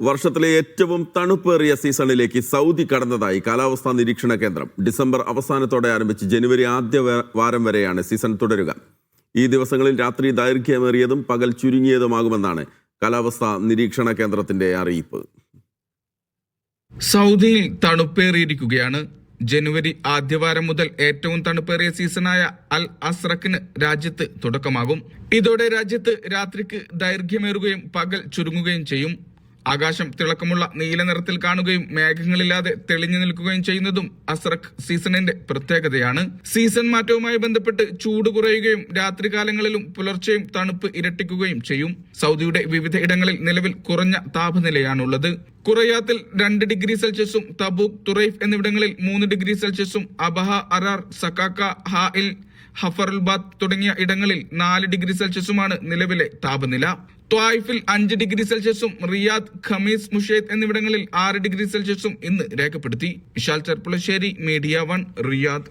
വർഷത്തിലെ ഏറ്റവും തണുപ്പേറിയ സീസണിലേക്ക് സൗദി കടന്നതായി കാലാവസ്ഥാ നിരീക്ഷണ കേന്ദ്രം. ഡിസംബർ അവസാനത്തോടെ ആരംഭിച്ച് ജനുവരി ആദ്യ വാരം വരെയാണ് സീസൺ തുടരുക. ഈ ദിവസങ്ങളിൽ രാത്രി ദൈർഘ്യമേറിയതും പകൽ ചുരുങ്ങിയതുമാകുമെന്നാണ് കാലാവസ്ഥാ നിരീക്ഷണ കേന്ദ്രത്തിന്റെ അറിയിപ്പ്. സൗദിയിൽ തണുപ്പേറിയിരിക്കുകയാണ്. ജനുവരി ആദ്യവാരം മുതൽ ഏറ്റവും തണുപ്പേറിയ സീസണായ അൽ അസ്രക്കിന് രാജ്യത്ത് തുടക്കമാകും. ഇതോടെ രാജ്യത്ത് രാത്രിക്ക് ദൈർഘ്യമേറുകയും പകൽ ചുരുങ്ങുകയും ചെയ്യും. ആകാശം തിളക്കമുള്ള നീല നിറത്തിൽ കാണുകയും മേഘങ്ങളില്ലാതെ തെളിഞ്ഞു നിൽക്കുകയും ചെയ്യുന്നതും അസ്രഖ് സീസണിന്റെ പ്രത്യേകതയാണ്. സീസൺ മാറ്റവുമായി ബന്ധപ്പെട്ട് ചൂട് കുറയുകയും രാത്രികാലങ്ങളിലും പുലർച്ചെയും തണുപ്പ് ഇരട്ടിക്കുകയും ചെയ്യും. സൗദിയുടെ വിവിധ ഇടങ്ങളിൽ നിലവിൽ കുറഞ്ഞ താപനിലയാണുള്ളത്. കുറയാത്തിൽ രണ്ട് ഡിഗ്രി സെൽഷ്യസും തബൂക്ക് തുറൈഫ് എന്നിവിടങ്ങളിൽ മൂന്ന് degree സെൽഷ്യസും Abha Arar Sakaka Hail Hafar al Batin തുടങ്ങിയ ഇടങ്ങളിൽ നാല് ഡിഗ്രി സെൽഷ്യസുമാണ് നിലവിലെ താപനില. ത്വായിഫിൽ അഞ്ച് ഡിഗ്രി സെൽഷ്യസും റിയാദ് ഖമീസ് മുഷേദ് എന്നിവിടങ്ങളിൽ ആറ് ഡിഗ്രി സെൽഷ്യസും ഇന്ന് രേഖപ്പെടുത്തി. Vishal Cherpulassery media one Riyadh.